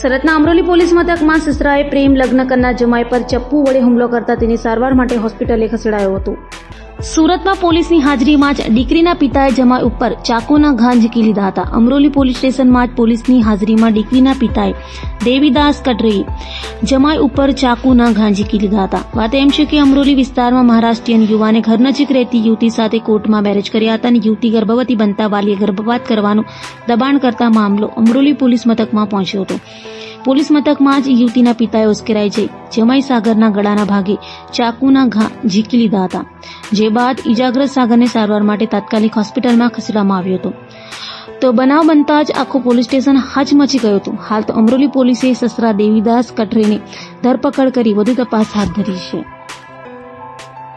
સુરતના અમરોલી પોલીસ મથકમાં સસરાએ પ્રેમ લગ્ન કરનાર જમાઈ પર ચપ્પુ વડે હુમલો કરતા તેની સારવાર માટે હોસ્પિટલે ખસેડાયો હતો. સુરતમાં પોલીસની હાજરીમાં જ દીકરીના પિતાએ જમાઈ ઉપર ચાકુના ઘા ઝીકી લીધા હતા. અમરોલી પોલીસ સ્ટેશનમાં જ પોલીસની હાજરીમાં દીકરીના પિતાએ દેવીદાસ કટરી જમાઈ ઉપર ચાકુના ઘા ઝીકી લીધા હતા. વાત એમ છે કે અમરોલી વિસ્તારમાં મહારાષ્ટ્રીયન યુવાને ઘર નજીક રહેતી યુવતી સાથે કોર્ટમાં મેરેજ કર્યા હતા અને યુવતી ગર્ભવતી બનતા વાલીએ ગર્ભપાત કરવાનું દબાણ કરતા મામલો અમરોલી પોલીસ મથકમાં પહોંચ્યો હતો. પોલીસ મથકમાં જ યુવતીના પિતાએ ઉશ્કેરાઈ જઈ જમાઈ સાગરના ગળાના ભાગે ચાકુના ઘા ઝીકી લીધા હતા, જે બાદ ઇજાગ્રસ્ત સાગરને સારવાર માટે તાત્કાલિક હોસ્પિટલમાં ખસેડવામાં આવ્યો હતો. તો બનાવ બનતા જ આખું પોલીસ સ્ટેશન હચમચી ગયું હતું. હાલ તો અમરોલી પોલીસે સસરા દેવીદાસ કટરેની ધરપકડ કરી વધુ તપાસ હાથ ધરી છે.